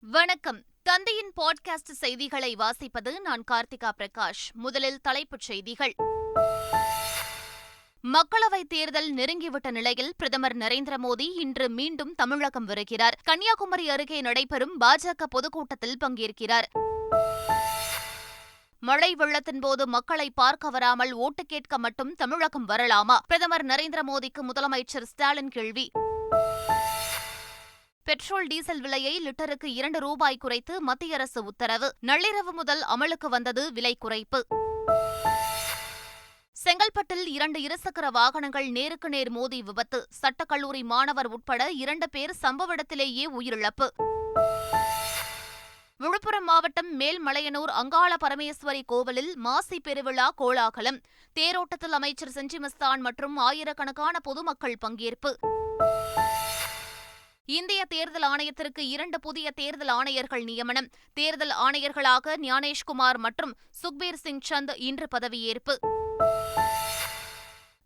வணக்கம். தந்தையின் பாட்காஸ்ட் செய்திகளை வாசிப்பது நான் கார்த்திகா பிரகாஷ். முதலில் தலைப்புச் செய்திகள். மக்களவைத் தேர்தல் நெருங்கிவிட்ட நிலையில் பிரதமர் நரேந்திர மோடி இன்று மீண்டும் தமிழகம் வருகிறார். கன்னியாகுமரி அருகே நடைபெறும் பாஜக பொதுக்கூட்டத்தில் பங்கேற்கிறார். மழை வெள்ளத்தின் போது மக்களை பார்க்க வராமல் ஓட்டு கேட்க மட்டும் தமிழகம் வரலாமா? பிரதமர் நரேந்திர மோடிக்கு முதலமைச்சர் ஸ்டாலின் கேள்வி. பெட்ரோல் டீசல் விலையை லிட்டருக்கு இரண்டு ரூபாய் குறைத்து மத்திய அரசு உத்தரவு. நள்ளிரவு முதல் அமலுக்கு வந்தது விலை குறைப்பு. செங்கல்பட்டில் இரண்டு இருசக்கர வாகனங்கள் நேருக்கு நேர் மோதி விபத்து. சட்டக்கல்லூரி மாணவர் உட்பட இரண்டு பேர் சம்பவ இடத்திலேயே உயிரிழப்பு. விழுப்புரம் மாவட்டம் மேல்மலையனூர் அங்காள பரமேஸ்வரி கோவிலில் மாசி பெருவிழா கோலாகலம். தேரோட்டத்தில் அமைச்சர் செஞ்சி மஸ்தான் மற்றும் ஆயிரக்கணக்கான பொதுமக்கள் பங்கேற்பு. இந்திய தேர்தல் ஆணையத்திற்கு இரண்டு புதிய தேர்தல் ஆணையர்கள் நியமனம். தேர்தல் ஆணையர்களாக ஞானேஷ்குமார் மற்றும் சுக்பீர் சிங் சந்த் இன்று பதவியேற்பு.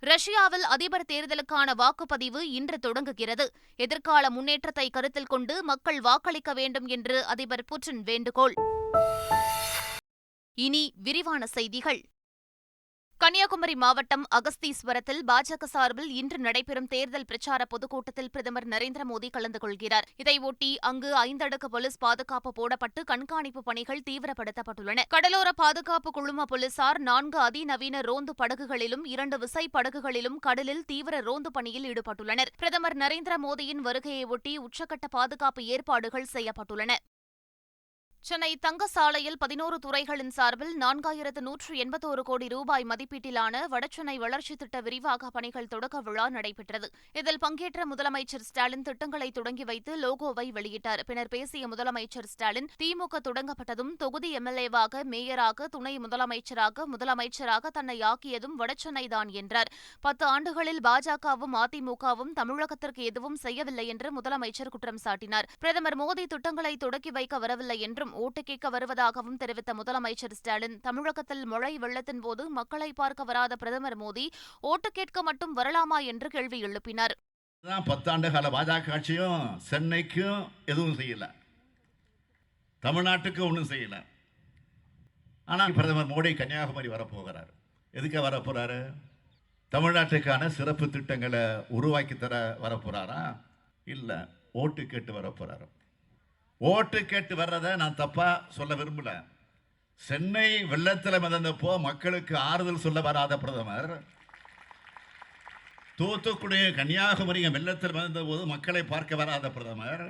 ரஷ்யாவில் அதிபர் தேர்தலுக்கான வாக்குப்பதிவு இன்று தொடங்குகிறது. எதிர்கால முன்னேற்றத்தை கருத்தில் கொண்டு மக்கள் வாக்களிக்க வேண்டும் என்று அதிபர் புட்டின் வேண்டுகோள். இனி விரிவான செய்திகள். கன்னியாகுமரி மாவட்டம் அகஸ்தீஸ்வரத்தில் பாஜக சார்பில் இன்று நடைபெறும் தேர்தல் பிரச்சார பொதுக்கூட்டத்தில் பிரதமர் நரேந்திர மோடி கலந்து கொள்கிறார். இதையொட்டி அங்கு ஐந்தடுக்கு போலீஸ் பாதுகாப்பு போடப்பட்டு கண்காணிப்பு பணிகள் தீவிரப்படுத்தப்பட்டுள்ளன. கடலோர பாதுகாப்பு குழும போலீசார் நான்கு அதிநவீன ரோந்து படகுகளிலும் இரண்டு விசை படகுகளிலும் கடலில் தீவிர ரோந்து பணியில் ஈடுபட்டுள்ளனர். பிரதமர் நரேந்திர மோடியின் வருகையையொட்டி உச்சக்கட்ட பாதுகாப்பு ஏற்பாடுகள் செய்யப்பட்டுள்ளன. சென்னை தங்கசாலையில் பதினோரு துறைகளின் சார்பில் நான்காயிரத்து நூற்று எண்பத்தோரு கோடி ரூபாய் மதிப்பீட்டிலான வடசென்னை வளர்ச்சித் திட்ட விரிவாக்க பணிகள் தொடக்க விழா நடைபெற்றது. இதில் பங்கேற்ற முதலமைச்சர் ஸ்டாலின் திட்டங்களை தொடங்கி வைத்து லோகோவை வெளியிட்டார். பின்னர் பேசிய முதலமைச்சர் ஸ்டாலின் திமுக தொடங்கப்பட்டதும் தொகுதி எம்எல்ஏவாக மேயராக துணை முதலமைச்சராக முதலமைச்சராக தன்னை ஆக்கியதும் வடசென்னைதான் என்றார். பத்து ஆண்டுகளில் பாஜகவும் அதிமுகவும் தமிழகத்திற்கு எதுவும் செய்யவில்லை என்று முதலமைச்சர் குற்றம் சாட்டினார். பிரதமர் மோடி திட்டங்களை தொடக்கி வைக்க வரவில்லை என்றும் ஓட்டு கேட்க வருவதாகவும் தெரிவித்த முதலமைச்சர் ஸ்டாலின் தமிழகத்தில் மழை வெள்ளத்தின் போது மக்களை பார்க்க வராத பிரதமர் மோடி ஓட்டு கேட்க மட்டும் வரலாமா? என்று கேள்வி எழுப்பினார். பத்தாண்டு கால பாஜக ஆட்சியும் சென்னைக்கும் எதுவும் செய்யல. தமிழ்நாட்டுக்கும் ஒன்றும் செய்யல. ஆனால் பிரதமர் மோடி கன்னியாகுமரி வரப்போகிறார். எதுக்க வரப்போறாரு? தமிழ்நாட்டுக்கான சிறப்பு திட்டங்களை உருவாக்கி தர வரப்போறாரா? இல்லை ஓட்டு கேட்டு வரப்போறாரு? ஓட்டு கேட்டு வர்றதை நான் தப்பா சொல்ல விரும்பல. சென்னை வெள்ளத்தில் மிதந்தப்போ மக்களுக்கு ஆறுதல் சொல்ல வராத பிரதமர் தூத்துக்குடி கன்னியாகுமரியும் வெள்ளத்தில் மிதந்த போது மக்களை பார்க்க வராத பிரதமர்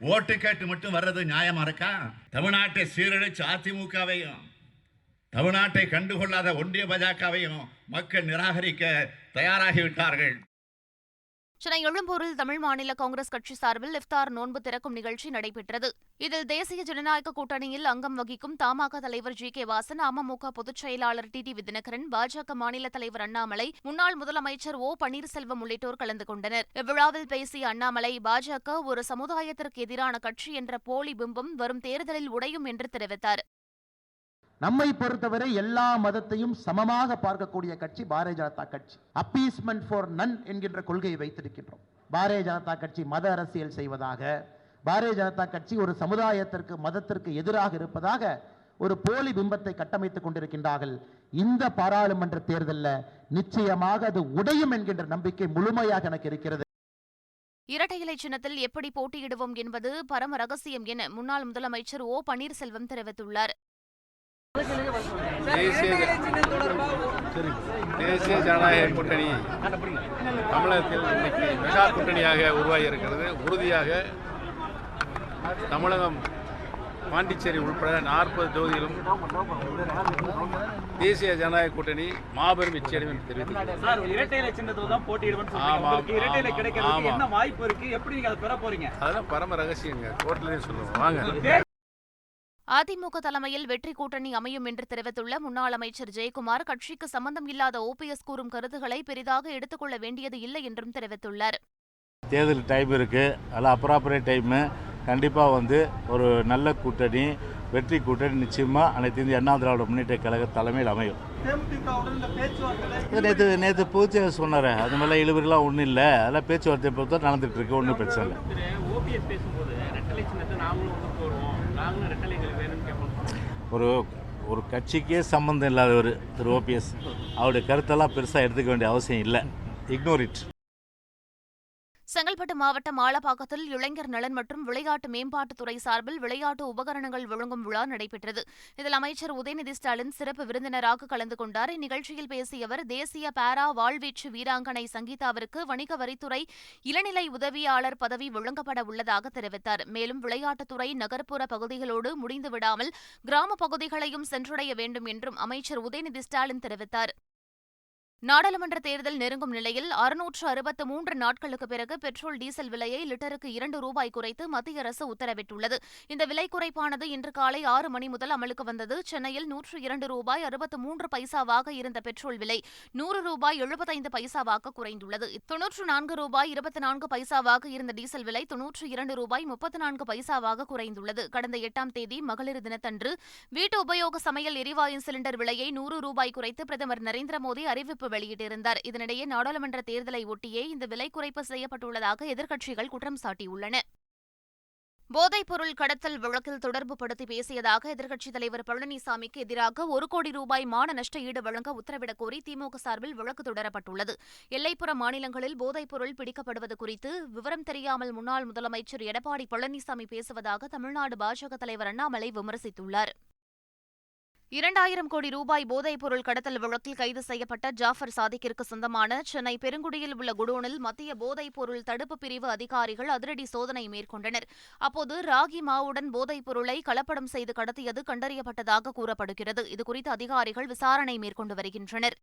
ஓட்டு கேட்டு மட்டும் வர்றது நியாயமா இருக்கா? தமிழ்நாட்டை சீரழிச்சு அதிமுகவையும் தமிழ்நாட்டை கண்டுகொள்ளாத ஒன்றிய பாஜகவையும் மக்கள் நிராகரிக்க தயாராகிவிட்டார்கள் சென்னை எழும்பூரில் தமிழ் மாநில காங்கிரஸ் கட்சி சார்பில் இஃப்தார் நோன்பு திறக்கும் நிகழ்ச்சி நடைபெற்றது. இதில் தேசிய ஜனநாயக கூட்டணியில் அங்கம் வகிக்கும் தமாக தலைவர் ஜி. கே. வாசன் அமமுக பொதுச் செயலாளர் டி. டி. விதினகரன் பாஜக மாநில தலைவர் அண்ணாமலை முன்னாள் முதலமைச்சர் ஓ. பன்னீர்செல்வம் உள்ளிட்டோர் கலந்து கொண்டனர். இவ்விழாவில் பேசிய அண்ணாமலை பாஜக ஒரு சமுதாயத்திற்கு எதிரான கட்சி என்ற போலி பிம்பம் வரும் தேர்தலில் உடையும் என்று தெரிவித்தார். நம்மை பொறுத்தவரை எல்லா மதத்தையும் சமமாக பார்க்கக்கூடிய கட்சி பாரதிய ஜனதா கட்சி. அப்பீஸ்மெண்ட் ஃபார் நன் என்கின்ற கொள்கையை வைத்திருக்கின்றோம். பாரதிய ஜனதா கட்சி மத அரசியல் செய்வதாக பாரதிய ஜனதா கட்சி ஒரு சமுதாயத்திற்கு மதத்திற்கு எதிராக இருப்பதாக ஒரு போலி பிம்பத்தை கட்டமைத்துக் கொண்டிருக்கின்றார்கள். இந்த பாராளுமன்ற தேர்தலில் நிச்சயமாக அது உடையும் என்கின்ற நம்பிக்கை முழுமையாக எனக்கு இருக்கிறது. இரட்டை இலை சின்னத்தில் எப்படி போட்டியிடுவோம் என்பது பரம ரகசியம் என முன்னாள் முதலமைச்சர் ஓ பன்னீர்செல்வம் தெரிவித்துள்ளார். தேசிய தேசிய ஜனநாயக கூட்டணி தமிழகத்தில் இன்னைக்கு மெகா கூட்டணியாக உருவாகி இருக்கிறது உறுதியாக தமிழகம் பாண்டிச்சேரி உட்பட நாற்பது தொகுதியிலும் தேசிய ஜனநாயக கூட்டணி மாபெரும் வெற்றி அடையும் என்று தெரிவித்துள்ளது சார் இரட்டையில சின்னத்துல தான் போட்டியிடுவேன்னு சொல்றீங்க. ஆமா, உங்களுக்கு இரட்டையில ஆமா, கிடைக்கிறதுக்கு ஆமா. என்ன வாய்ப்பு இருக்கு? எப்படி நீங்க அதை பெற போறீங்க? அதெல்லாம் பரம ரகசியங்க. கோர்ட்லயே சொல்லுவோம். வாங்க. அதிமுக தலைமையில் வெற்றி கூட்டணி அமையும் என்று தெரிவித்துள்ள முன்னாள் அமைச்சர் ஜெயக்குமார் கட்சிக்கு சம்பந்தம் இல்லாத ஓபிஎஸ் கூறும் கருத்துக்களை பெரிதாக எடுத்துக்கொள்ள வேண்டியது இல்லை என்றும் தெரிவித்துள்ளார். தேர்தல் டைம் இருக்குது அதில் அப்ராப்பரேட் டைமு கண்டிப்பாக வந்து ஒரு நல்ல கூட்டணி வெற்றி கூட்டணி நிச்சயமாக அனைத்து இந்திய அண்ணா திராவிட முன்னேற்ற கழக தலைமையில் அமையும். தேமுதிகவுடன் இந்த பேச்சுவார்த்தை நேற்று நேற்று பூச்சி சொன்னார். அது மாதிரிலாம் இழுபறிலாம் ஒன்றும் இல்லை. அதெல்லாம் பேச்சுவார்த்தை பொறுத்த நடந்துட்டு இருக்கு. ஒன்றும் பிரச்சனை இல்லை. ஒரு ஒரு கட்சிக்கே சம்மந்தம் இல்லாதவர் திரு ஓபிஎஸ் அவருடைய கருத்தெல்லாம் பெருசாக எடுத்துக்க வேண்டிய அவசியம் இல்லை. இக்னோர் இட் செங்கல்பட்டு மாவட்டம் ஆலப்பாக்கத்தில் இளைஞர் நலன் மற்றும் விளையாட்டு மேம்பாட்டுத்துறை சார்பில் விளையாட்டு உபகரணங்கள் வழங்கும் விழா நடைபெற்றது. இதில் அமைச்சர் உதயநிதி ஸ்டாலின் சிறப்பு விருந்தினராக கலந்து கொண்டார். இந்நிகழ்ச்சியில் பேசிய அவர் தேசிய பாரா வாழ்வீச்சு வீராங்கனை சங்கீதாவிற்கு வணிக வரித்துறை இளநிலை உதவியாளர் பதவி வழங்கப்பட உள்ளதாக தெரிவித்தார். மேலும் விளையாட்டுத்துறை நகர்ப்புற பகுதிகளோடு முடிந்துவிடாமல் கிராம பகுதிகளையும் சென்றடைய வேண்டும் என்றும் அமைச்சர் உதயநிதி ஸ்டாலின் தெரிவித்தார். நாடாளுமன்ற தேர்தல் நெருங்கும் நிலையில் அறுநூற்று அறுபத்து மூன்று நாட்களுக்கு பிறகு பெட்ரோல் டீசல் விலையை லிட்டருக்கு இரண்டு ரூபாய் குறைத்து மத்திய அரசு உத்தரவிட்டுள்ளது. இந்த விலை குறைப்பானது இன்று காலை ஆறு மணி முதல் அமலுக்கு வந்தது. சென்னையில் நூற்று இரண்டு ரூபாய் அறுபத்து மூன்று பைசாவாக இருந்த பெட்ரோல் விலை நூறு ரூபாய் எழுபத்தைந்து பைசாவாக குறைந்துள்ளது. தொன்னூற்று நான்கு ரூபாய் இருபத்தி நான்கு பைசாவாக இருந்த டீசல் விலை தொன்னூற்று இரண்டு ரூபாய் முப்பத்தி நான்கு பைசாவாக குறைந்துள்ளது. கடந்த எட்டாம் தேதி மகளிர் தினத்தன்று வீட்டு உபயோக சமையல் எரிவாயு சிலிண்டர் விலையை நூறு ரூபாய் குறைத்து பிரதமர் நரேந்திர மோடி அறிவிப்பு வெளியிட்டிருந்தார் இதனிடையே நாடாளுமன்ற தேர்தலை ஒட்டியே இந்த விலை குறைப்பு செய்யப்பட்டுள்ளதாக எதிர்க்கட்சிகள் குற்றம் சாட்டியுள்ளன. போதைப்பொருள் கடத்தல் வழக்கில் தொடர்பு படுத்தி பேசியதாக எதிர்க்கட்சித் தலைவர் பழனிசாமிக்கு எதிராக ஒரு கோடி ரூபாய் மான நஷ்ட ஈடு வழங்க உத்தரவிடக் கோரி திமுக சார்பில் வழக்கு தொடரப்பட்டுள்ளது. எல்லைப்புற மாநிலங்களில் போதைப்பொருள் பிடிக்கப்படுவது குறித்து விவரம் தெரியாமல் முன்னாள் முதலமைச்சர் எடப்பாடி பழனிசாமி பேசுவதாக தமிழ்நாடு பாஜக தலைவர் அண்ணாமலை விமர்சித்துள்ளார். இரண்டாயிரம் கோடி ரூபாய் போதைப் பொருள் கடத்தல் வழக்கில் கைது செய்யப்பட்ட ஜாஃபர் சாதிக்கிற்கு சொந்தமான சென்னை பெருங்குடியில் உள்ள குடோனில் மத்திய போதைப் பொருள் தடுப்பு பிரிவு அதிகாரிகள் அதிரடி சோதனை மேற்கொண்டனர். அப்போது ராகி மாவுடன் போதைப் பொருளை கலப்படம் செய்து கடத்தியது கண்டறியப்பட்டதாக கூறப்படுகிறது. இதுகுறித்து அதிகாரிகள் விசாரணை மேற்கொண்டு வருகின்றனர்.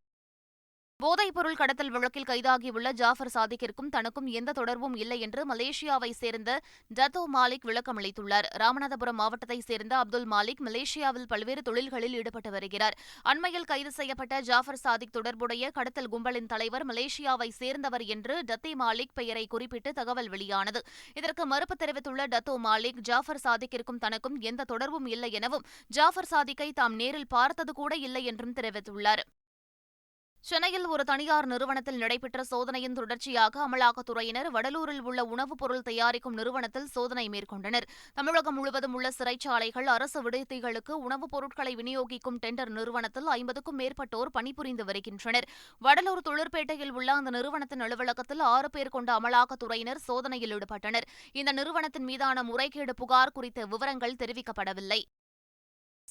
போதைப்பொருள் கடத்தல் வழக்கில் கைதாகியுள்ள ஜாஃபர் சாதிக்கிற்கும் தனக்கும் எந்த தொடர்பும் இல்லை என்று மலேசியாவை சேர்ந்த டத்தோ மாலிக் விளக்கமளித்துள்ளார் ராமநாதபுரம் மாவட்டத்தைச் சேர்ந்த அப்துல் மாலிக் மலேசியாவில் பல்வேறு தொழில்களில் ஈடுபட்டு வருகிறார். அண்மையில் கைது செய்யப்பட்ட ஜாஃபர் சாதிக் தொடர்புடைய கடத்தல் கும்பலின் தலைவர் மலேசியாவை சேர்ந்தவர் என்று டத்தே மாலிக் பெயரை குறிப்பிட்டு தகவல் வெளியானது. இதற்கு மறுப்பு தெரிவித்துள்ள டத்தோ மாலிக் ஜாஃபர் சாதிக்கிற்கும் தனக்கும் எந்த தொடர்பும் இல்லை எனவும் ஜாஃபர் சாதிக்கை தாம் நேரில் பார்த்தது கூட இல்லை என்றும் தெரிவித்துள்ளார். சென்னையில் ஒரு தனியார் நிறுவனத்தில் நடைபெற்ற சோதனையின் தொடர்ச்சியாக அமலாக்கத்துறையினர் வடலூரில் உள்ள உணவுப் பொருள் தயாரிக்கும் நிறுவனத்தில் சோதனை மேற்கொண்டனர். தமிழகம் முழுவதும் உள்ள சிறைச்சாலைகள் அரசு விடுதிகளுக்கு உணவுப் பொருட்களை விநியோகிக்கும் டெண்டர் நிறுவனத்தில் ஐம்பதுக்கும் மேற்பட்டோர் பணிபுரிந்து வருகின்றனர். வடலூர் தொழிற்பேட்டையில் உள்ள அந்த நிறுவனத்தின் அலுவலகத்தில் ஆறு பேர் கொண்ட அமலாக்கத்துறையினர் சோதனையில் ஈடுபட்டனர். இந்த நிறுவனத்தின் மீதான முறைகேடு புகார் குறித்த விவரங்கள் தெரிவிக்கப்படவில்லை.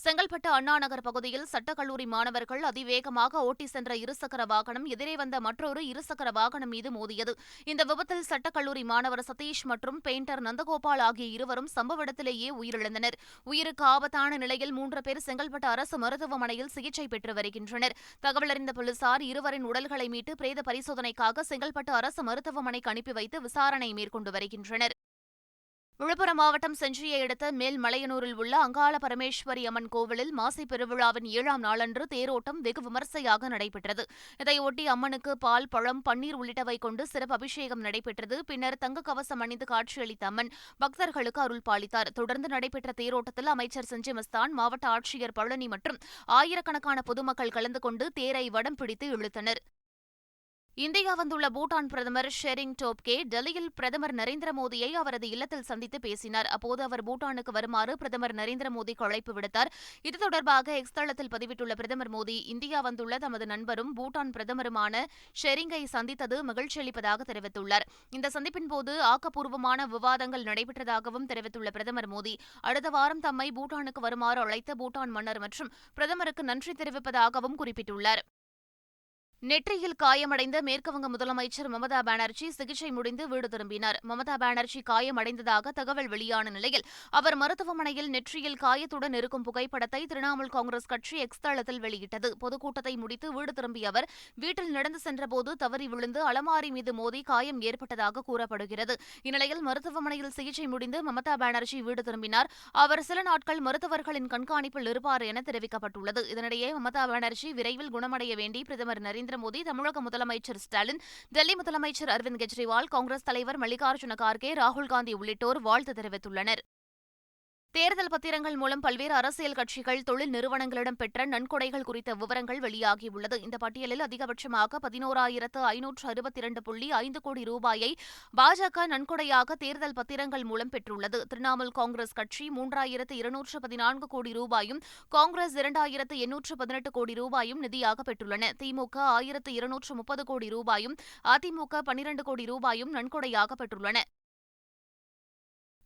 செங்கல்பட்டு அண்ணாநகர் பகுதியில் சட்டக்கல்லூரி மாணவர்கள் அதிவேகமாக ஓட்டி சென்ற இருசக்கர வாகனம் எதிரே வந்த மற்றொரு இருசக்கர வாகனம் மீது மோதியது. இந்த விபத்தில் சட்டக்கல்லூரி மாணவர் சதீஷ் மற்றும் பெயிண்டர் நந்தகோபால் ஆகிய இருவரும் சம்பவ இடத்திலேயே உயிரிழந்தனர். உயிருக்கு ஆபத்தான நிலையில் மூன்று பேர் செங்கல்பட்டு அரசு மருத்துவமனையில் சிகிச்சை பெற்று வருகின்றனர். தகவலறிந்த போலீசார் இருவரின் உடல்களை மீட்டு பிரேத பரிசோதனைக்காக செங்கல்பட்டு அரசு மருத்துவமனைக்கு அனுப்பி வைத்து விசாரணை மேற்கொண்டு வருகின்றனர். விழுப்புரம் மாவட்டம் செஞ்சியை அடுத்த மேல்மலையனூரில் உள்ள அங்காள பரமேஸ்வரி அம்மன் கோவிலில் மாசி பெருவிழாவின் ஏழாம் நாளன்று தேரோட்டம் வெகு விமர்சையாக நடைபெற்றது. இதையொட்டி அம்மனுக்கு பால் பழம் பன்னீர் உள்ளிட்டவை கொண்டு சிறப்பு அபிஷேகம் நடைபெற்றது. பின்னர் தங்க கவசம் அணிந்து காட்சியளித்த அம்மன் பக்தர்களுக்கு அருள் பாலித்தார். தொடர்ந்து நடைபெற்ற தேரோட்டத்தில் அமைச்சர் செஞ்சி மஸ்தான் மாவட்ட ஆட்சியர் பழனி மற்றும் ஆயிரக்கணக்கான பொதுமக்கள் கலந்து கொண்டு தேரை வடம் பிடித்து இழுத்தனர். இந்தியா வந்துள்ள பூட்டான் பிரதமர் ஷெரிங் டோப்கே டெல்லியில் பிரதமர் நரேந்திர மோடியை அவரது இல்லத்தில் சந்தித்து பேசினார். அப்போது அவர் பூட்டானுக்கு வருமாறு பிரதமர் நரேந்திர மோடிக்கு அழைப்பு விடுத்தார். இது தொடர்பாக எக்ஸ் தளத்தில் பதிவிட்டுள்ள பிரதமர் மோடி இந்தியா வந்துள்ள தமது நண்பரும் பூட்டான் பிரதமருமான ஷெரிங்கை சந்தித்தது மகிழ்ச்சியளிப்பதாக தெரிவித்துள்ளார். இந்த சந்திப்பின் போது ஆக்கப்பூர்வமான விவாதங்கள் நடைபெற்றதாகவும் தெரிவித்துள்ள பிரதமர் மோடி அடுத்த வாரம் தம்மை பூட்டானுக்கு வருமாறு அழைத்த பூட்டான் மன்னர் மற்றும் பிரதமருக்கு நன்றி தெரிவிப்பதாகவும் குறிப்பிட்டுள்ளார். நெற்றியில் காயமடைந்த மேற்குவங்க முதலமைச்சர் மமதா பானர்ஜி சிகிச்சை முடிந்து வீடு திரும்பினார். மமதா பானர்ஜி காயமடைந்ததாக தகவல் வெளியான நிலையில் அவர் மருத்துவமனையில் நெற்றியில் காயத்துடன் இருக்கும் புகைப்படத்தை திரிணாமுல் காங்கிரஸ் கட்சி எக்ஸ் தளத்தில் வெளியிட்டது. பொதுக்கூட்டத்தை முடித்து வீடு திரும்பிய அவர் வீட்டில் நடந்து சென்றபோது தவறி விழுந்து அலமாரி மீது மோதி காயம் ஏற்பட்டதாக கூறப்படுகிறது. இந்நிலையில் மருத்துவமனையில் சிகிச்சை முடிந்து மமதா பானர்ஜி வீடு திரும்பினார். அவர் சில நாட்கள் மருத்துவர்களின் கண்காணிப்பில் இருப்பார் என தெரிவிக்கப்பட்டுள்ளது. இதனிடையே மமதா பானர்ஜி விரைவில் குணமடைய வேண்டி பிரதமர் நரேந்திர மோடி தமிழக முதலமைச்சர் ஸ்டாலின் டெல்லி முதலமைச்சர் அரவிந்த் கெஜ்ரிவால் காங்கிரஸ் தலைவர் மல்லிகார்ஜுன கார்கே ராகுல் காந்தி உள்ளிட்டோர் வாழ்த்து தெரிவித்துள்ளனர். தேர்தல் பத்திரங்கள் மூலம் பல்வேறு அரசியல் கட்சிகள் தொழில் நிறுவனங்களிடம் பெற்ற நன்கொடைகள் குறித்த விவரங்கள் வெளியாகியுள்ளது. இந்த பட்டியலில் அதிகபட்சமாக பதினோராயிரத்து ஐநூற்று அறுபத்தி இரண்டு புள்ளி ஐந்து கோடி ரூபாயை பாஜக நன்கொடையாக தேர்தல் பத்திரங்கள் மூலம் பெற்றுள்ளது. திரிணாமுல் காங்கிரஸ் கட்சி மூன்றாயிரத்து இருநூற்று பதினான்கு கோடி ரூபாயும் காங்கிரஸ் இரண்டாயிரத்து எண்ணூற்று பதினெட்டு கோடி ரூபாயும் நிதியாக பெற்றுள்ளன. திமுக ஆயிரத்து இருநூற்று முப்பது கோடி ரூபாயும் அதிமுக பனிரண்டு கோடி ரூபாயும் நன்கொடையாக பெற்றுள்ளன.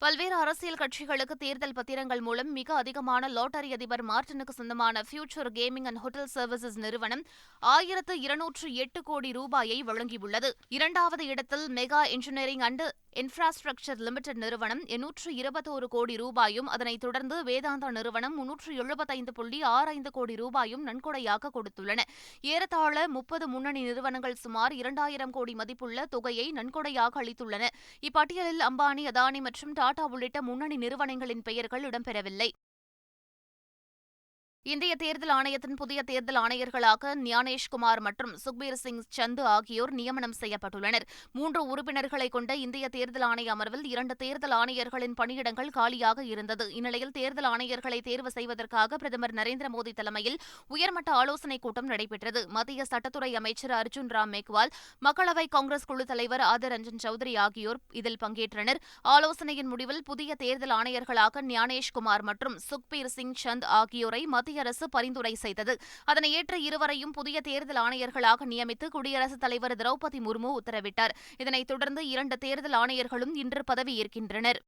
பல்வேறு அரசியல் கட்சிகளுக்கு தேர்தல் பத்திரங்கள் மூலம் மிக அதிகமான லாட்டரி அதிபர் மார்டினுக்கு சொந்தமான future gaming and hotel services நிறுவனம் ஆயிரத்து இருநூற்று எட்டு கோடி ரூபாயை வழங்கியுள்ளது. இரண்டாவது இடத்தில் mega engineering and infrastructure limited நிறுவனம் எண்ணூற்று இருபத்தோரு கோடி ரூபாயும் அதனைத் தொடர்ந்து வேதாந்தா நிறுவனம் முன்னூற்று எழுபத்தைந்து புள்ளி ஆறு ஐந்து கோடி ரூபாயும் நன்கொடையாக கொடுத்துள்ளன. ஏறத்தாழ முப்பது முன்னணி நிறுவனங்கள் சுமார் இரண்டாயிரம் கோடி மதிப்புள்ள தொகையை நன்கொடையாக அளித்துள்ளன. இப்பட்டியலில் அம்பானி அதானி மற்றும் டாடா உள்ளிட்ட முன்னணி நிறுவனங்களின் பெயர்கள் இடம்பெறவில்லை. இந்திய தேர்தல் ஆணையத்தின் புதிய தேர்தல் ஆணையர்களாக ஞானேஷ்குமார் மற்றும் சுக்பீர் சிங் சந்து ஆகியோர் நியமனம் செய்யப்பட்டுள்ளனர். மூன்று உறுப்பினர்களை கொண்ட இந்திய தேர்தல் ஆணைய அமர்வில் இரண்டு தேர்தல் ஆணையர்களின் பணியிடங்கள் காலியாக இருந்தது. இந்நிலையில் தேர்தல் ஆணையர்களை தேர்வு செய்வதற்காக பிரதமர் நரேந்திர மோடி தலைமையில் உயர்மட்ட ஆலோசனைக் கூட்டம் நடைபெற்றது. மத்திய சட்டத்துறை அமைச்சர் அர்ஜுன் ராம் மேக்வால் மக்களவை காங்கிரஸ் குழு தலைவர் ஆதர் ரஞ்சன் சௌத்ரி ஆகியோர் இதில் பங்கேற்றனர். ஆலோசனையின் முடிவில் புதிய தேர்தல் ஆணையர்களாக ஞானேஷ்குமார் மற்றும் சுக்பீர் சிங் சந்த் ஆகியோரை மத்திய அரசு பரிந்துரை செய்தது. அதனை ஏற்ற இருவரையும் புதிய தேர்தல் ஆணையர்களாக நியமித்து குடியரசுத் தலைவர் திரௌபதி முர்மு உத்தரவிட்டார். இதனைத் தொடர்ந்து இரண்டு தேர்தல் ஆணையர்களும் இன்று பதவியேற்கின்றனர்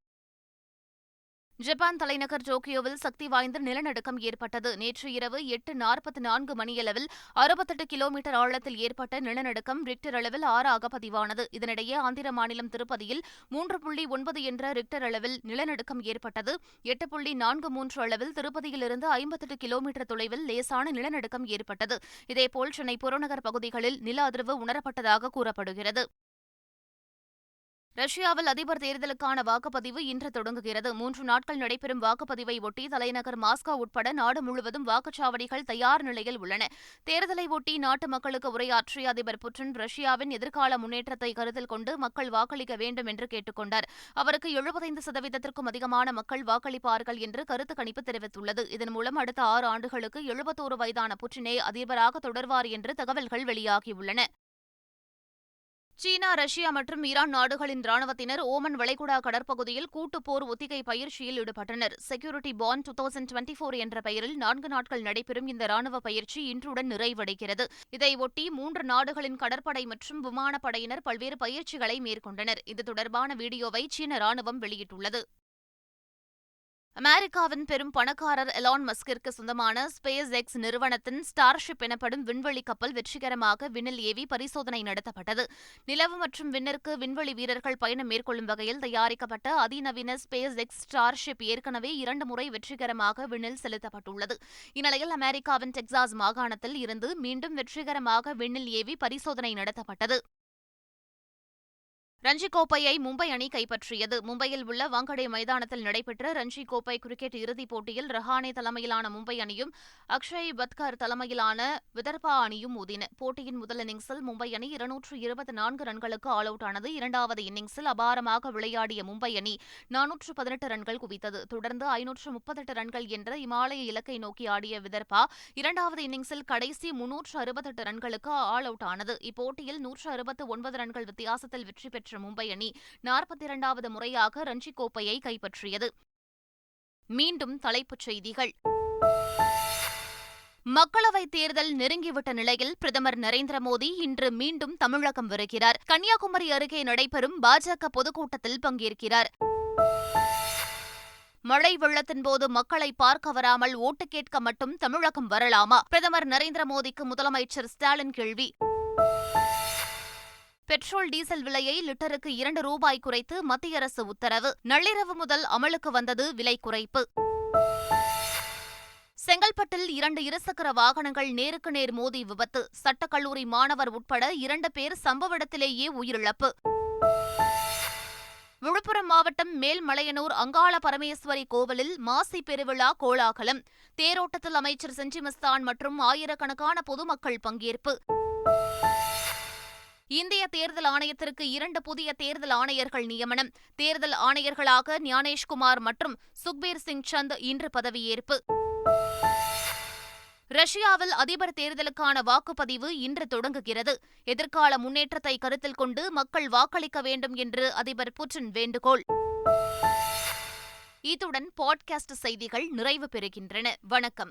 ஜப்பான் தலைநகர் டோக்கியோவில் சக்தி வாய்ந்த நிலநடுக்கம் ஏற்பட்டது. நேற்று இரவு எட்டு நாற்பத்தி நான்கு மணியளவில் அறுபத்தெட்டு கிலோமீட்டர் ஆழத்தில் ஏற்பட்ட நிலநடுக்கம் ரிக்டர் அளவில் ஆறாக பதிவானது. இதனிடையே ஆந்திர மாநிலம் திருப்பதியில் மூன்று புள்ளி ஒன்பது என்ற ரிக்டர் அளவில் நிலநடுக்கம் ஏற்பட்டது. எட்டு புள்ளி நான்கு மூன்று அளவில் திருப்பதியிலிருந்து ஐம்பத்தெட்டு கிலோமீட்டர் தொலைவில் லேசான நிலநடுக்கம் ஏற்பட்டது. இதேபோல் சென்னை புறநகர் பகுதிகளில் நில அதிர்வு உணரப்பட்டதாக கூறப்படுகிறது. ரஷ்யாவில் அதிபர் தேர்தலுக்கான வாக்குப்பதிவு இன்று தொடங்குகிறது. மூன்று நாட்கள் நடைபெறும் வாக்குப்பதிவை ஒட்டி தலைநகர் மாஸ்கோ உட்பட நாடு முழுவதும் வாக்குச்சாவடிகள் தயார் நிலையில் உள்ளன. தேர்தலை ஒட்டி நாட்டு மக்களுக்கு உரையாற்றிய அதிபர் புட்டின் ரஷ்யாவின் எதிர்கால முன்னேற்றத்தை கருத்தில் கொண்டு மக்கள் வாக்களிக்க வேண்டும் என்று கேட்டுக்கொண்டார் அவருக்கு எழுபத்தைந்து சதவீதத்திற்கும் அதிகமான மக்கள் வாக்களிப்பார்கள் என்று கருத்து கணிப்பு தெரிவித்துள்ளது. இதன் மூலம் அடுத்த ஆறு ஆண்டுகளுக்கு எழுபத்தோரு வயதான புட்டினே அதிபராக தொடர்வார் என்று தகவல்கள் வெளியாகியுள்ளன. சீனா ரஷ்யா மற்றும் ஈரான் நாடுகளின் ராணுவத்தினர் ஓமன் வளைகுடா கடற்பகுதியில் கூட்டுப் போர் ஒத்திகை பயிற்சியில் ஈடுபட்டனர். Security bond two thousand twenty four என்ற பெயரில் நான்கு நாட்கள் நடைபெறும் இந்த ராணுவ பயிற்சி இன்றுடன் நிறைவடைகிறது. இதையொட்டி மூன்று நாடுகளின் கடற்படை மற்றும் விமானப்படையினர் பல்வேறு பயிற்சிகளை மேற்கொண்டனர். இது தொடர்பான வீடியோவை சீன ராணுவம் வெளியிட்டுள்ளது. அமெரிக்காவின் பெரும் பணக்காரர் எலான் மஸ்கிற்கு சொந்தமான ஸ்பேஸ் எக்ஸ் நிறுவனத்தின் ஸ்டார்ஷிப் எனப்படும் விண்வெளி கப்பல் வெற்றிகரமாக விண்ணில் ஏவி பரிசோதனை நடத்தப்பட்டது. நிலவு மற்றும் விண்ணிற்கு விண்வெளி வீரர்கள் பயணம் மேற்கொள்ளும் வகையில் தயாரிக்கப்பட்ட அதிநவீன ஸ்பேஸ் எக்ஸ் ஸ்டார்ஷிப் ஏற்கனவே இரண்டு முறை வெற்றிகரமாக விண்ணில் செலுத்தப்பட்டுள்ளது. இந்நிலையில் அமெரிக்காவின் டெக்சாஸ் மாகாணத்தில் இருந்து மீண்டும் வெற்றிகரமாக விண்ணில் ஏவி பரிசோதனை நடத்தப்பட்டது. ரஞ்சி கோப்பையை மும்பை அணி கைப்பற்றியது. மும்பையில் உள்ள வாங்கடே மைதானத்தில் நடைபெற்ற ரஞ்சி கோப்பை கிரிக்கெட் இறுதிப் போட்டியில் ரஹானே தலைமையிலான மும்பை அணியும் அக்ஷய் பத்கர் தலைமையிலான விதர்பா அணியும் மோதின. போட்டியின் முதல் இன்னிங்ஸில் மும்பை அணி இருநூற்று இருபத்தி நான்கு ரன்களுக்கு ஆல் அவுட் ஆனது. இரண்டாவது இன்னிங்ஸில் அபாரமாக விளையாடிய மும்பை அணி நானூற்று பதினெட்டு ரன்கள் குவித்தது. தொடர்ந்து ஐநூற்று முப்பத்தெட்டு ரன்கள் என்ற இமாலய இலக்கை நோக்கி ஆடிய விதர்பா இரண்டாவது இன்னிங்ஸில் கடைசி முன்னூற்று அறுபத்தெட்டு ரன்களுக்கு ஆல் அவுட் ஆனது. இப்போட்டியில் நூற்று அறுபத்து ஒன்பது ரன்கள் வித்தியாசத்தில் வெற்றி பெற்ற மும்பை அணி நாற்பத்தி இரண்டாவது முறையாக ரஞ்சி கோப்பையை கைப்பற்றியது. மீண்டும் தலைப்புச் செய்திகள். மக்களவைத் தேர்தல் நெருங்கிவிட்ட நிலையில் பிரதமர் நரேந்திர மோடி இன்று மீண்டும் தமிழகம் வருகிறார். கன்னியாகுமரி அருகே நடைபெறும் பாஜக பொதுக்கூட்டத்தில் பங்கேற்கிறார். மழை வெள்ளத்தின் போது மக்களை பார்க்க வராமல் ஓட்டு கேட்க மட்டும் தமிழகம் வரலாமா? பிரதமர் நரேந்திர மோடிக்கு முதலமைச்சர் ஸ்டாலின் கேள்வி. பெட்ரோல் டீசல் விலையை லிட்டருக்கு இரண்டு ரூபாய் குறைத்து மத்திய அரசு உத்தரவு. நள்ளிரவு முதல் அமலுக்கு வந்தது விலை குறைப்பு. செங்கல்பட்டில் இரண்டு இருசக்கர வாகனங்கள் நேருக்கு நேர் மோதி விபத்து. சட்டக்கல்லூரி மாணவர் உட்பட இரண்டு பேர் சம்பவ இடத்திலேயே உயிரிழப்பு. விழுப்புரம் மாவட்டம் மேல்மலையனூர் அங்காள பரமேஸ்வரி கோவிலில் மாசி பெருவிழா கோலாகலம். தேரோட்டத்தில் அமைச்சர் செஞ்சி மஸ்தான் மற்றும் ஆயிரக்கணக்கான பொதுமக்கள் பங்கேற்பு. இந்திய தேர்தல் ஆணையத்திற்கு இரண்டு புதிய தேர்தல் ஆணையர்கள் நியமனம். தேர்தல் ஆணையர்களாக ஞானேஷ்குமார் மற்றும் சுக்பீர் சிங் சந்த் இன்று பதவியேற்பு. ரஷ்யாவில் அதிபர் தேர்தலுக்கான வாக்குப்பதிவு இன்று தொடங்குகிறது. எதிர்கால முன்னேற்றத்தை கருத்தில் கொண்டு மக்கள் வாக்களிக்க வேண்டும் என்று அதிபர் புட்டின் வேண்டுகோள். இத்துடன் பாட்காஸ்ட் செய்திகள் நிறைவு பெறுகின்றன. வணக்கம்.